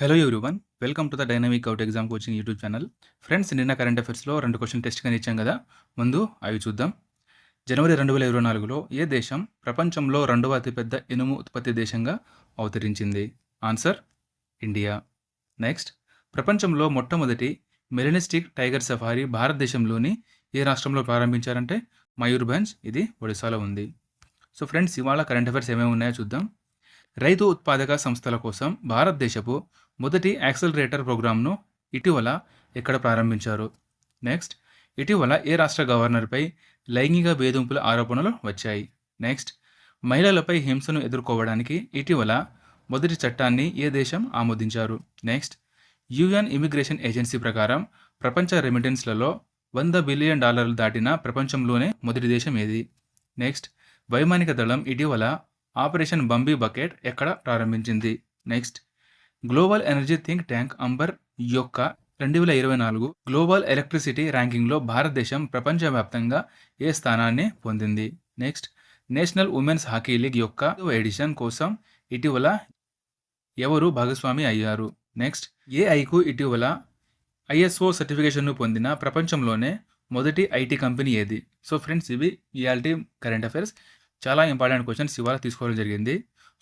Hello everyone welcome to the dynamic out exam coaching YouTube channel friends నిన్న current అఫైర్స్లో రెండు question test కానీ ఇచ్చాం కదా. ముందు అవి చూద్దాం. జనవరి రెండు వేల ఇరవై నాలుగులో ఏ దేశం ప్రపంచంలో రెండవ అతిపెద్ద ఇనుము ఉత్పత్తి దేశంగా అవతరించింది? ఆన్సర్ ఇండియా నెక్స్ట్ ప్రపంచంలో మొట్టమొదటి మెలినిస్టిక్ టైగర్ సఫారీ భారతదేశంలోని ఏ రాష్ట్రంలో ప్రారంభించారంటే? మయూర్భంజ్ ఇది ఒడిశాలో ఉంది. సో ఫ్రెండ్స్ ఇవాళ కరెంట్ అఫైర్స్ ఏమేమి ఉన్నాయో చూద్దాం. రైతు ఉత్పాదక సంస్థల కోసం భారతదేశపు మొదటి యాక్సలరేటర్ ప్రోగ్రామ్ను ఇటీవల ఎక్కడ ప్రారంభించారు? నెక్స్ట్ ఇటీవల ఏ రాష్ట్ర గవర్నర్పై లైంగిక వేధింపుల ఆరోపణలు వచ్చాయి? నెక్స్ట్ మహిళలపై హింసను ఎదుర్కోవడానికి ఇటీవల మొదటి చట్టాన్ని ఏ దేశం ఆమోదించారు? నెక్స్ట్ యుఎన్ ఇమిగ్రేషన్ ఏజెన్సీ ప్రకారం ప్రపంచ రెమిటెన్స్లలో వంద బిలియన్ డాలర్లు దాటిన ప్రపంచంలోనే మొదటి దేశం ఏది? నెక్స్ట్ వైమానిక దళం ఇటీవల ఆపరేషన్ బంబీ బకెట్ ఎక్కడ ప్రారంభించింది? Next global energy think tank Ember యొక్క రెండు వేల ఇరవై నాలుగు గ్లోబల్ ఎలక్ట్రిసిటీ ర్యాంకింగ్లో భారతదేశం ప్రపంచవ్యాప్తంగా ఏ స్థానాన్ని పొందింది? Next national women's hockey league యొక్క ఎడిషన్ కోసం ఇటీవల ఎవరు భాగస్వామి అయ్యారు? నెక్స్ట్ ఏఐకు ఇటీవల ఐఎస్ఓ సర్టిఫికేషన్ను పొందిన ప్రపంచంలోనే మొదటి ఐటీ కంపెనీ ఏది? సో ఫ్రెండ్స్ ఇవి ఇయాల్టీ కరెంట్ అఫైర్స్. చాలా ఇంపార్టెంట్ క్వశ్చన్స్ ఇవాళ తీసుకోవడం జరిగింది.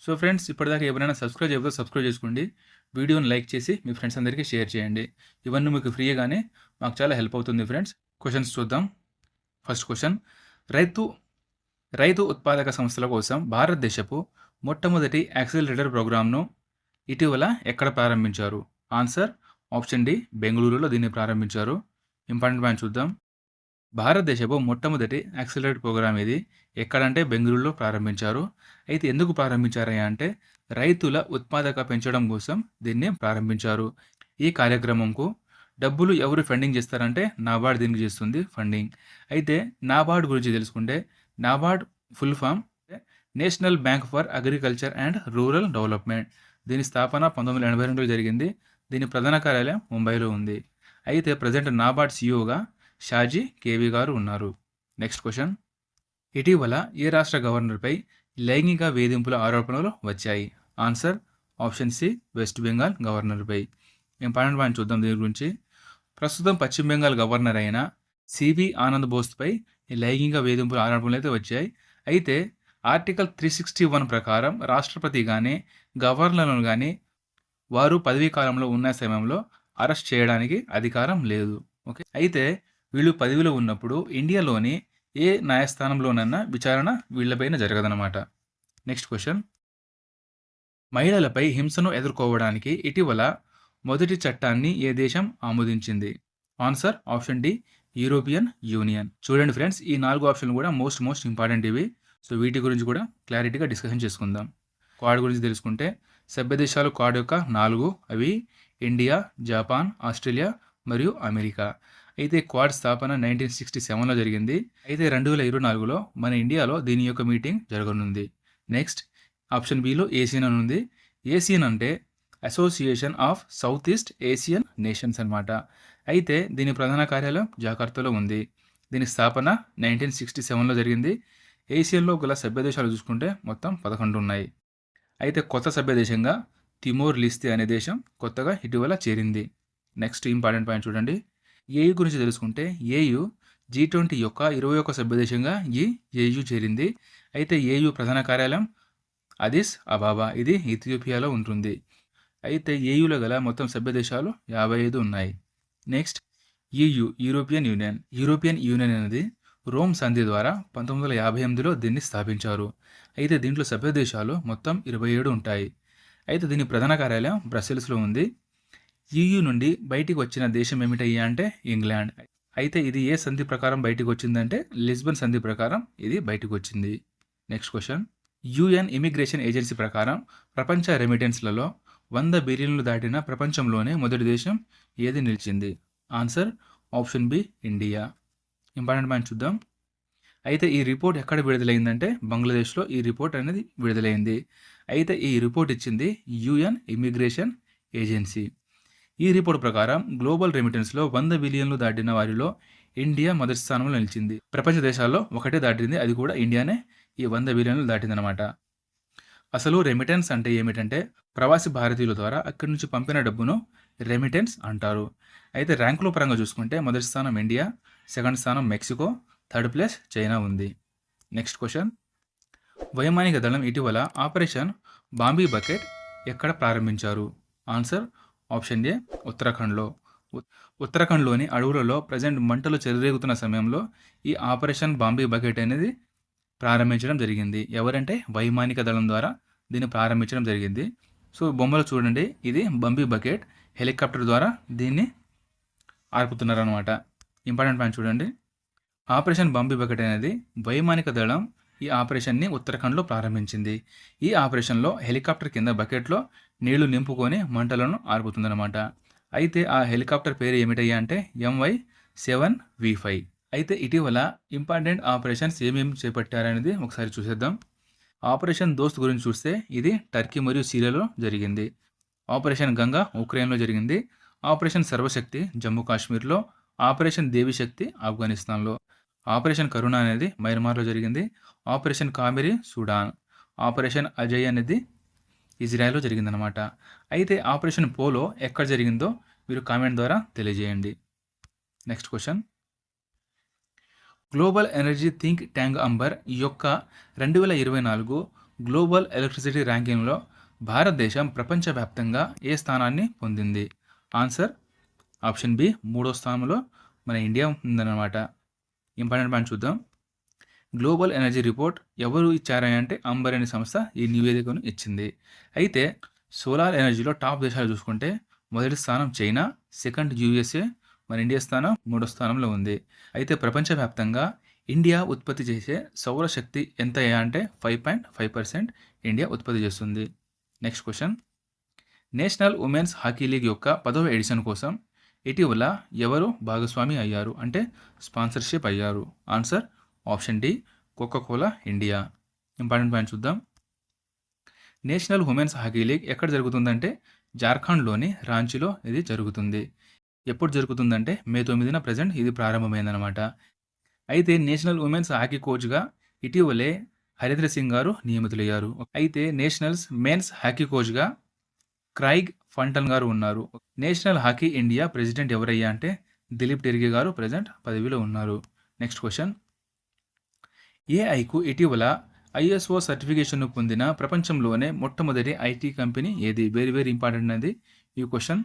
సో ఫ్రెండ్స్ ఇప్పటిదాకా ఎవరైనా సబ్స్క్రైబ్ చేయకపోతే సబ్స్క్రైబ్ చేసుకోండి. వీడియోని లైక్ చేసి మీ ఫ్రెండ్స్ అందరికీ షేర్ చేయండి. ఇవన్నీ మీకు ఫ్రీగానే మాకు చాలా హెల్ప్ అవుతుంది ఫ్రెండ్స్. క్వశ్చన్స్ చూద్దాం. First question. రైతు రైతు ఉత్పాదక సంస్థల కోసం భారతదేశపు మొట్టమొదటి యాక్సిలరేటర్ ప్రోగ్రామ్ను ఇటీవల ఎక్కడ ప్రారంభించారు? ఆన్సర్ ఆప్షన్ డి బెంగళూరులో దీన్ని ప్రారంభించారు. ఇంపార్టెంట్ పాయింట్ చూద్దాం. భారతదేశపు మొట్టమొదటి యాక్సిలరేట్ ప్రోగ్రామ్ ఇది ఎక్కడంటే బెంగళూరులో ప్రారంభించారు. అయితే ఎందుకు ప్రారంభించారా అంటే రైతుల ఉత్పాదక పెంచడం కోసం దీన్ని ప్రారంభించారు. ఈ కార్యక్రమంకు డబ్బులు ఎవరు ఫండింగ్ చేస్తారంటే నాబార్డ్ దీనికి చేస్తుంది ఫండింగ్ అయితే నాబార్డ్ గురించి తెలుసుకుంటే NABARD full form national bank for agriculture and rural development. దీని స్థాపన పంతొమ్మిది వందల ఎనభై రెండులో జరిగింది. దీని ప్రధాన కార్యాలయం ముంబైలో ఉంది. అయితే ప్రజెంట్ నాబార్డ్ సీఈఓగా షాజీ కేవీ గారు ఉన్నారు. నెక్స్ట్ క్వశ్చన్ ఇటీవల ఏ రాష్ట్ర గవర్నర్పై లైంగిక వేధింపుల ఆరోపణలు వచ్చాయి? Answer option C West Bengal గవర్నర్పై. Important point చూద్దాం దీని గురించి. ప్రస్తుతం పశ్చిమ బెంగాల్ గవర్నర్ అయిన సివి ఆనంద్ బోస్పై లైంగిక వేధింపుల ఆరోపణలు అయితే వచ్చాయి. అయితే ఆర్టికల్ త్రీ సిక్స్టీ వన్ ప్రకారం రాష్ట్రపతి కానీ గవర్నర్లను కానీ వారు పదవీ కాలంలో ఉన్న సమయంలో అరెస్ట్ చేయడానికి అధికారం లేదు. ఓకే? అయితే వీళ్ళు పదవిలో ఉన్నప్పుడు ఇండియాలోని ఏ న్యాయస్థానంలోనన్నా విచారణ వీళ్ళపైన జరగదనమాట నెక్స్ట్ క్వశ్చన్. మహిళలపై హింసను ఎదుర్కోవడానికి ఇటీవల మొదటి చట్టాన్ని ఏ దేశం ఆమోదించింది? Answer option D European Union. చూడండి ఫ్రెండ్స్ ఈ నాలుగు ఆప్షన్లు కూడా మోస్ట్ మోస్ట్ ఇంపార్టెంట్ ఇవి. సో వీటి గురించి కూడా క్లారిటీగా డిస్కషన్ చేసుకుందాం. క్వాడ్ గురించి తెలుసుకుంటే సభ్య దేశాలు క్వాడ్ యొక్క నాలుగు అవి ఇండియా జపాన్ ఆస్ట్రేలియా మరియు అమెరికా. అయితే క్వాడ్ స్థాపన నైన్టీన్ సిక్స్టీ సెవెన్లో జరిగింది. అయితే రెండు వేల ఇరవై నాలుగులో మన ఇండియాలో దీని యొక్క మీటింగ్ జరగనుంది. నెక్స్ట్ ఆప్షన్ బిలో ఏసియన్ అని ఉంది. ఏసియన్ అంటే association of south east Asian nations అనమాట అయితే దీని ప్రధాన కార్యాలయం జాకర్తాలో ఉంది. దీని స్థాపన నైన్టీన్ సిక్స్టీ సెవెన్లో జరిగింది. ఏషియన్లో గల సభ్య దేశాలు చూసుకుంటే మొత్తం పదకొండు ఉన్నాయి. అయితే కొత్త సభ్య దేశంగా తిమోర్ లిస్తే అనే దేశం కొత్తగా ఇటీవల చేరింది. నెక్స్ట్ ఇంపార్టెంట్ పాయింట్ చూడండి. ఏయు గురించి తెలుసుకుంటే ఏయు జీ ట్వంటీ యొక్క ఇరవై ఒక్క సభ్యదేశంగా ఈ ఏయు చేరింది. అయితే ఏయు ప్రధాన కార్యాలయం? అదిస్ అబాబా. ఇది ఇథియోపియాలో ఉంటుంది. అయితే ఏయులో గల మొత్తం సభ్యదేశాలు యాభై ఐదు ఉన్నాయి. Next EU European Union. European Union అనేది రోమ్ సంధి ద్వారా పంతొమ్మిది వందల యాభై ఎనిమిదిలో దీన్ని స్థాపించారు. అయితే దీంట్లో సభ్యదేశాలు మొత్తం ఇరవై ఏడు ఉంటాయి. అయితే దీని ప్రధాన కార్యాలయం బ్రసెల్స్లో ఉంది. ఈయు నుండి బయటికి వచ్చిన దేశం ఏమిటయ్యా అంటే ఇంగ్లాండ్. అయితే ఇది ఏ సంధి ప్రకారం బయటికి వచ్చిందంటే లిస్బన్ సంధి ప్రకారం ఇది బయటకు వచ్చింది. Next question UN immigration agency ప్రకారం ప్రపంచ రెమిటెన్స్లలో వంద బిలియన్లు దాటిన ప్రపంచంలోనే మొదటి దేశం ఏది నిలిచింది? Answer option B India important point చూద్దాం. అయితే ఈ రిపోర్ట్ ఎక్కడ విడుదలైందంటే బంగ్లాదేశ్లో ఈ రిపోర్ట్ అనేది విడుదలైంది. అయితే ఈ రిపోర్ట్ ఇచ్చింది యుఎన్ ఇమిగ్రేషన్ ఏజెన్సీ ఈ రిపోర్ట్ ప్రకారం గ్లోబల్ రెమిటెన్స్లో వంద బిలియన్లు దాటిన వారిలో ఇండియా మొదటి స్థానంలో నిలిచింది. ప్రపంచ దేశాల్లో ఒకటే దాటింది. అది కూడా ఇండియానే. ఈ వంద బిలియన్లు దాటిందనమాట అసలు రెమిటెన్స్ అంటే ఏమిటంటే ప్రవాసి భారతీయుల ద్వారా అక్కడి నుంచి పంపిన డబ్బును రెమిటెన్స్ అంటారు. అయితే ర్యాంకుల పరంగా చూసుకుంటే మొదటి స్థానం ఇండియా సెకండ్ స్థానం మెక్సికో థర్డ్ ప్లేస్ చైనా ఉంది. Next question. వైమానిక దళం ఇటీవల ఆపరేషన్ బాంబీ బకెట్ ఎక్కడ ప్రారంభించారు? ఆన్సర్ ఆప్షన్ ఏ ఉత్తరాఖండ్లో. ఉ- ఉత్తరాఖండ్లోని అడవులలో ప్రజెంట్ మంటలు చెలరేగుతున్న సమయంలో ఈ ఆపరేషన్ బాంబీ బకెట్ అనేది ప్రారంభించడం జరిగింది. ఎవరంటే వైమానిక దళం ద్వారా దీన్ని ప్రారంభించడం జరిగింది. సో బొమ్మలు చూడండి. ఇది బంబీ బకెట్. హెలికాప్టర్ ద్వారా దీన్ని ఆర్పుతున్నారనమాట ఇంపార్టెంట్ పాయింట్ చూడండి. ఆపరేషన్ బంబీ బకెట్ అనేది వైమానిక దళం ఈ ఆపరేషన్ని ఉత్తరాఖండ్లో ప్రారంభించింది. ఈ ఆపరేషన్లో హెలికాప్టర్ కింద బకెట్లో నీళ్ళు నింపుకొని మంటలను ఆర్పుతుందన్నమాట. అయితే ఆ హెలికాప్టర్ పేరు ఏమిటయ్యా అంటే ఎంవై సెవెన్ వి ఫైవ్. అయితే ఇటీవల ఇంపార్టెంట్ ఆపరేషన్స్ ఏమేమి చేపట్టారనేది ఒకసారి చూసేద్దాం. ఆపరేషన్ దోస్త్ గురించి చూస్తే ఇది టర్కీ మరియు సిరియాలో జరిగింది. ఆపరేషన్ గంగా ఉక్రెయిన్లో జరిగింది. ఆపరేషన్ సర్వశక్తి జమ్మూ కాశ్మీర్లో ఆపరేషన్ దేవిశక్తి ఆఫ్ఘనిస్తాన్లో. ఆపరేషన్ కరుణ అనేది మయన్మార్లో జరిగింది. Operation Kaveri Sudan. Operation Ajay అనేది ఇజ్రాయెల్లో జరిగిందనమాట అయితే ఆపరేషన్ పోలో ఎక్కడ జరిగిందో మీరు కామెంట్ ద్వారా తెలియజేయండి. Next question. Global energy think tank Ember యొక్క రెండు వేల ఇరవై నాలుగు గ్లోబల్ ఎలక్ట్రిసిటీ ర్యాంకింగ్లో భారతదేశం ప్రపంచవ్యాప్తంగా ఏ స్థానాన్ని పొందింది? ఆన్సర్ ఆప్షన్ బి మూడో స్థానంలో మన ఇండియా ఉందన్నమాట. ఇంపార్టెంట్ పాయింట్ చూద్దాం. గ్లోబల్ ఎనర్జీ రిపోర్ట్ ఎవరు ఇచ్చారని అంటే అంబర్ అనే సంస్థ ఈ నివేదికను ఇచ్చింది. అయితే సోలార్ ఎనర్జీలో టాప్ దేశాలు చూసుకుంటే మొదటి స్థానం చైనా సెకండ్ యూఎస్ఏ మన ఇండియా స్థానం మూడో స్థానంలో ఉంది. అయితే ప్రపంచవ్యాప్తంగా ఇండియా ఉత్పత్తి చేసే సౌరశక్తి ఎంత అంటే five point five percent India ఉత్పత్తి చేస్తుంది. Next question. National women's hockey league యొక్క పదవ ఎడిషన్ కోసం ఇటీవల ఎవరు భాగస్వామి అయ్యారు అంటే స్పాన్సర్షిప్ అయ్యారు? Answer option D Coca Cola India. Important point చూద్దాం. నేషనల్ ఉమెన్స్ హాకీ లీగ్ ఎక్కడ జరుగుతుందంటే జార్ఖండ్లోని రాంచీలో ఇది జరుగుతుంది. ఎప్పుడు జరుగుతుందంటే మే తొమ్మిదిన ప్రజెంట్ ఇది ప్రారంభమైందనమాట అయితే నేషనల్ ఉమెన్స్ హాకీ కోచ్గా ఇటీవలే హరిద్ర సింగ్ గారు నియమితులయ్యారు. అయితే నేషనల్స్ మెన్స్ హాకీ కోచ్గా క్రైగ్ ఫంటన్ గారు ఉన్నారు. నేషనల్ హాకీ ఇండియా ప్రెసిడెంట్ ఎవరయ్యా అంటే దిలీప్ టెరిగే గారు ప్రజెంట్ పదవిలో ఉన్నారు. Next question. ఏఐకు ఇటీవల ఐఎస్ఓ సర్టిఫికేషన్ను పొందిన ప్రపంచంలోనే మొట్టమొదటి ఐటీ కంపెనీ ఏది? వెరీ వెరీ ఇంపార్టెంట్ అనేది ఈ క్వశ్చన్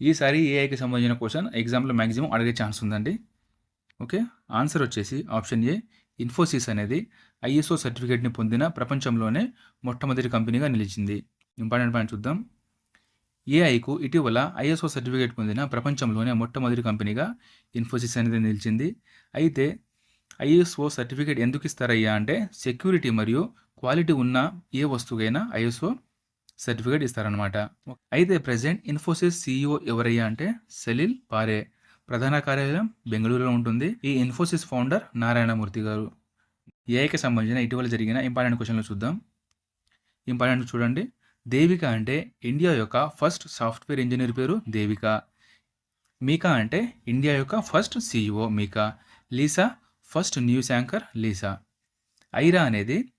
ఈసారి ఏఐకి సంబంధించిన క్వశ్చన్ ఎగ్జామ్లో మ్యాక్సిమం అడిగే ఛాన్స్ ఉందండి. ఓకే ఆన్సర్ వచ్చేసి ఆప్షన్ ఏ ఇన్ఫోసిస్ అనేది ఐఎస్ఓ సర్టిఫికేట్ని పొందిన ప్రపంచంలోనే మొట్టమొదటి కంపెనీగా నిలిచింది. ఇంపార్టెంట్ పాయింట్ చూద్దాం. ఏఐకు ఇటీవల ఐఎస్ఓ సర్టిఫికేట్ పొందిన ప్రపంచంలోనే మొట్టమొదటి కంపెనీగా ఇన్ఫోసిస్ అనేది నిలిచింది. అయితే ఐఎస్ఓ సర్టిఫికేట్ ఎందుకు ఇస్తారయ్యా అంటే సెక్యూరిటీ మరియు క్వాలిటీ ఉన్న ఏ వస్తువుకైనా ఐఎస్ఓ సర్టిఫికేట్ ఇస్తారనమాట అయితే ప్రజెంట్ ఇన్ఫోసిస్ సిఇఓ ఎవరయ్యా అంటే సలీల్ పారే ప్రధాన కార్యాలయం బెంగళూరులో ఉంటుంది. ఈ ఇన్ఫోసిస్ ఫౌండర్ నారాయణమూర్తి గారు. ఏఐకి సంబంధించిన ఇటీవల జరిగిన ఇంపార్టెంట్ క్వశ్చన్లు చూద్దాం. ఇంపార్టెంట్ చూడండి. దేవిక అంటే ఇండియా యొక్క ఫస్ట్ సాఫ్ట్వేర్ ఇంజనీర్ పేరు దేవిక. మీకా అంటే ఇండియా యొక్క first CEO Mika. Lisa first news anchor Lisa. Irah అనేది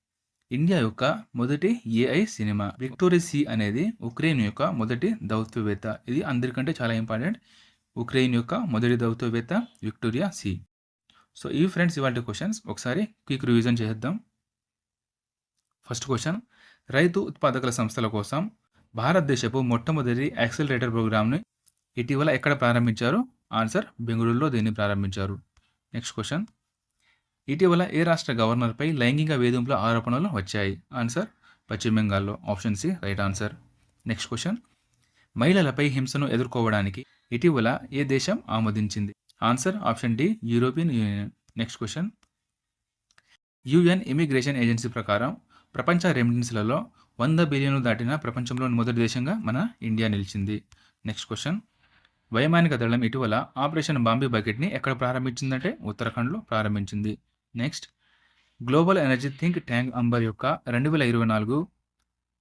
ఇండియా యొక్క మొదటి ఏఐ సినిమా. విక్టోరియా సి అనేది ఉక్రెయిన్ యొక్క మొదటి దౌత్యవేత్త. ఇది అందరికంటే చాలా ఇంపార్టెంట్. ఉక్రెయిన్ యొక్క మొదటి దౌత్యవేత్త విక్టోరియా సి. సో ఈ ఫ్రెండ్స్ ఇవాళ క్వశ్చన్స్ ఒకసారి క్విక్ రివిజన్ చేద్దాం. ఫస్ట్ క్వశ్చన్ రైతు ఉత్పాదకుల సంస్థల కోసం భారతదేశపు మొట్టమొదటి యాక్సిలరేటర్ ప్రోగ్రామ్ని ఇటీవల ఎక్కడ ప్రారంభించారు? ఆన్సర్ బెంగళూరులో దీన్ని ప్రారంభించారు. నెక్స్ట్ క్వశ్చన్ ఇటీవల ఏ రాష్ట్ర గవర్నర్పై లైంగిక వేధింపుల ఆరోపణలు వచ్చాయి? ఆన్సర్ పశ్చిమ బెంగాల్లో option C right answer next question మహిళలపై హింసను ఎదుర్కోవడానికి ఇటీవల ఏ దేశం ఆమోదించింది? Answer option D European Union next question UN immigration agency ప్రకారం ప్రపంచ రెమిటెన్స్లలో వంద బిలియన్లు దాటిన ప్రపంచంలోని మొదటి దేశంగా మన ఇండియా నిలిచింది. నెక్స్ట్ క్వశ్చన్ వైమానిక దళం ఇటీవల ఆపరేషన్ బాంబే బకెట్ని ఎక్కడ ప్రారంభించిందంటే ఉత్తరాఖండ్లో ప్రారంభించింది. Next global energy think tank Ember యొక్క రెండు వేల ఇరవై నాలుగు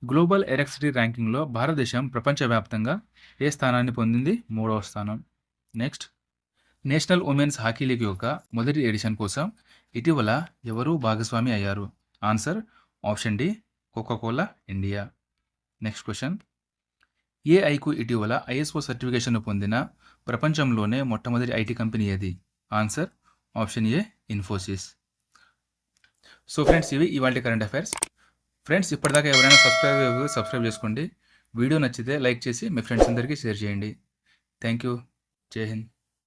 గ్లోబల్ ఎలక్ట్రిసిటీ ర్యాంకింగ్లో భారతదేశం ప్రపంచవ్యాప్తంగా ఏ స్థానాన్ని పొందింది? మూడవ స్థానం. Next national women's hockey league యొక్క మొదటి ఎడిషన్ కోసం ఇటీవల ఎవరు భాగస్వామి అయ్యారు? Answer option D Coca Cola India next question ఏఐకు ఇటీవల ఐఎస్ఓ సర్టిఫికేషన్ పొందిన ప్రపంచంలోనే మొట్టమొదటి ఐటీ కంపెనీ ఏది? Answer option A Infosys so friends ఇవి ఇవాళ కరెంట్ అఫైర్స్ ఫ్రెండ్స్ ఇప్పటిదాకా ఎవరైనా సబ్స్క్రైబ్ సబ్స్క్రైబ్ చేసుకోండి. వీడియో నచ్చితే లైక్ చేసి మీ ఫ్రెండ్స్ అందరికీ షేర్ చేయండి. థ్యాంక్ యూ జై హింద్